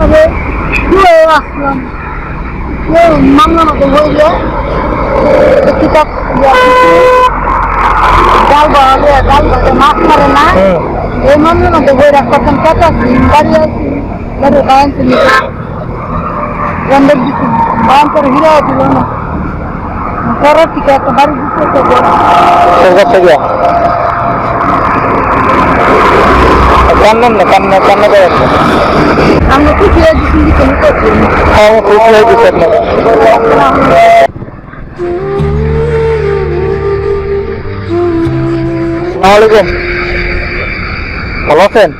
তবে আসলাম। মামলা মতো হইলে কিতাব জাল বাড়ালে জাল বাড়ে মাছ মারে না। হুম এই মামলা মতো বই রাখতাম কত বাড়ি আছি বাড়ি বায়ান তুমি গন্ডের দিচ্ছি বায়ান করে হিরে দিল না। করার থেকে একটা বাড়ি দিচ্ছে সরকার থেকে? কান্নান না কান্না কান্না করেন না আমরা খুশি হয়ে দিচ্ছি হ্যাঁ আমি খুশি হয়ে আপনার ভালো আছেন?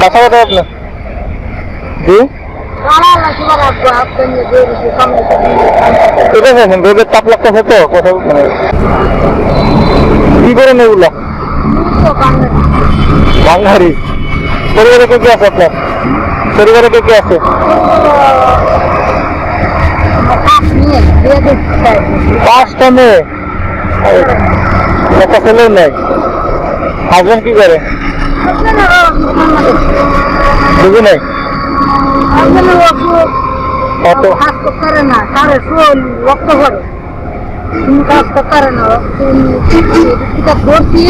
বাসা কোথায় আপনার জি? ঠিক আছে রোদের তাপ লাগতেছে তো কোথাও কি করেন এগুলো? বাঙালি পরিবারে কে কে আছে আপনার? পরিবারে কে কে আছে? পাঁচটা মেয়ে। একটা ছেলেও নেই। হাজবেন্ড কি করে? বুঝি নাই কাজ করে না করে কাজ তো করে না কিতাব ধরছি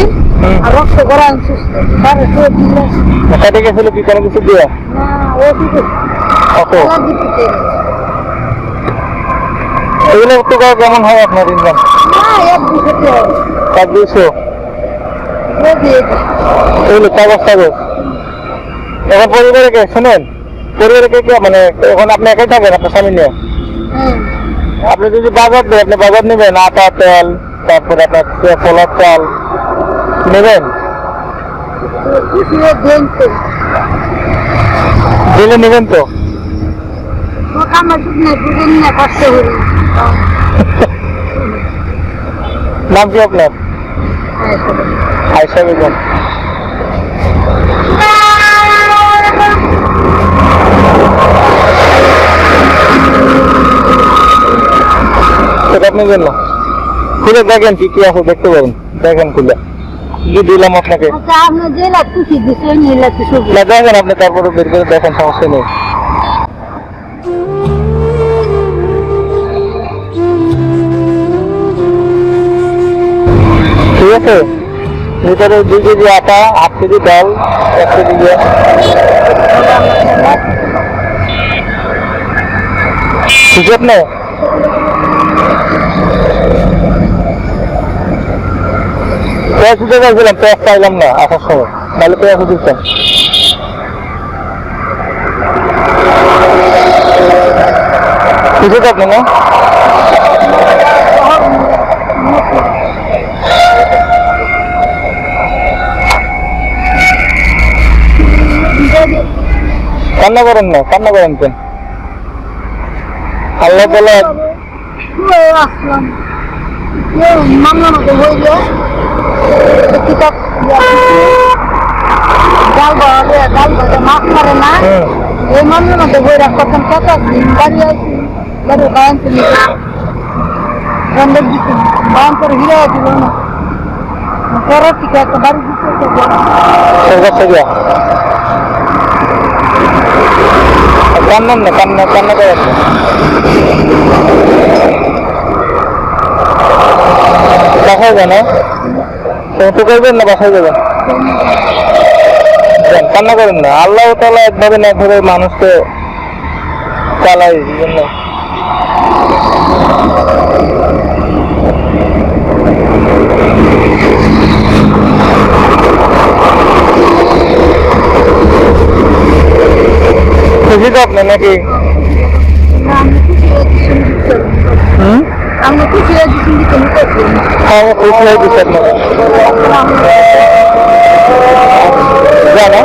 আর রক্ত করা সুস্থ তারে শোল দিলে কেটে গেছিল কি কোনো কিছু দিয়ে না ও কিছু কত আমার দিতে এগুলো একটু করে কেমন হয় আপনার ইনকাম? এক দুশোতে এগুলো কাগজ কাগজ এখন পরিবারে কে? শোনেন। পরিবারে কে কে? মানে এখন আপনি একাই থাকেন আপনার স্বামী নিয়ে? হ্যাঁ। আপনি যদি বাজার দেন আপনি বাজার নেবেন আটা তেল তারপরে আপনার পোলার চাল নেবেন? দিলে নেবেন তো? নাম কি আপনার? আয়সা বেগম। আপনার জন্য। খুলে দেখেন কি কি আছে দেখতে পাবেন। দেখেন খুলে। কি দিলাম আপনাকে? আচ্ছা না দেখেন আপনি তারপরে বের করে দেখেন সমস্যা নেই। ঠিক আছে? ভিতরে দুই কেজি আটা আট কেজি ডাল এক কেজি ইয়ে। ঠিক আছে? পেঁয়াজ পেঁয়াজ পাইলাম না আসার সময় তাহলে পেঁয়াজ তো আপনি না কান্না করেন না কান্না করেন কেন আল্লাহ তালা শুয়ে আসলাম কেউ মামলা মতো হইলে কিতাব জাল বাড়ালে জাল বাড়ে মাছ মারে না হুম এই মামলা মতো বই রাখতাম কত বাড়ি আছি বাড়ি বায়ান তুমি গন্ডের দিচ্ছি বায়ান করে হিরে দিল না করার থেকে একটা বাড়ি দিচ্ছে কান্নান না, কান্না কান্না করেন না বাসায় যান হ্যাঁ? তো করবেন না, বাসায় যাবেন? কান্না করেন না। আল্লাহ তালা একভাবে না একভাবে মানুষকে চালায়, এই জন্য। আপনি নাকি না, খুশি হয়ে হয়ে হ্যাঁ হয়ে আলাইকুম। জানো